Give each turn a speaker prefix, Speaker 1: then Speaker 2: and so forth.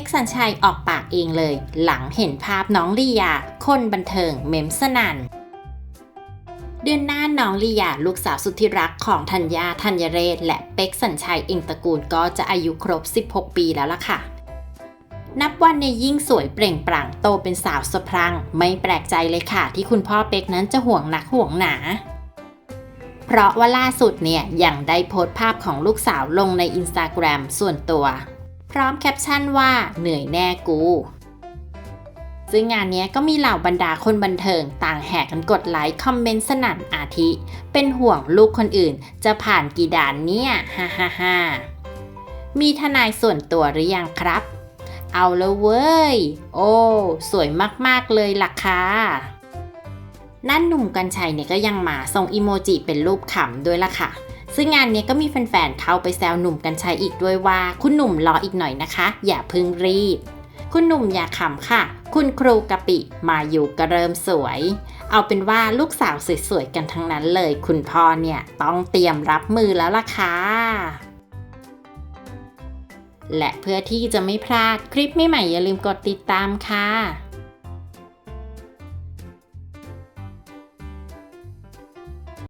Speaker 1: กสัญชัยออกปากเองเลย หลังเห็นภาพน้องลียา คนบันเทิงเมมสนันเดือนหน้าน้องลียาลูกสาวสุดที่รักของธัญญาธัญเรศ และเป็กสัญชัยเองตระกูลก็จะอายุครบ 16 ปีแล้วล่ะค่ะ นับวันในยิ่งสวยเปล่งปลั่งโตเป็นสาวสะพรัง ไม่แปลกใจเลยค่ะ ที่คุณพ่อเป็กนั้นจะห่วงหนักห่วงหนา เพราะว่าล่าสุดเนี่ยยังได้โพสต์ภาพของลูกสาวลงในอินสตาแกรมส่วนตัว พร้อมแคปชั่นว่าเหนื่อยแน่กู ซึ่งงานนี้ก็มีเหล่าบรรดาคนบันเทิง ต่างแห่กันกดไลค์คอมเมนต์สนั่นอาทิ เป็นห่วงลูกคนอื่น จะผ่านกี่ด่านเนี่ยฮ่าฮ่าฮ่ามีทนายส่วนตัวหรือยังครับ เอาแล้วเว้ย โอ้ สวยมากๆเลยล่ะค่ะนั่นหนุ่มกัญชัยเนี่ยก็ยังมาส่งอีโมจิเป็นรูปขำด้วยล่ะค่ะ ซึ่งงานนี้ก็มีแฟนๆเข้าไปแซวหนุ่มกัญชัยอีกด้วยว่า คุณหนุ่มรออีกหน่อยนะคะ อย่าพึ่งรีบ คุณหนุ่มอย่าขำค่ะ คุณครูกะปิมาอยู่ก็เริ่มสวย เอาเป็นว่าลูกสาวสวยๆกันทั้งนั้นเลย คุณพ่อเนี่ยต้องเตรียมรับมือแล้วล่ะค่ะและเพื่อที่จะไม่พลาดคลิปใหม่ๆอย่าลืมกดติดตามค่ะ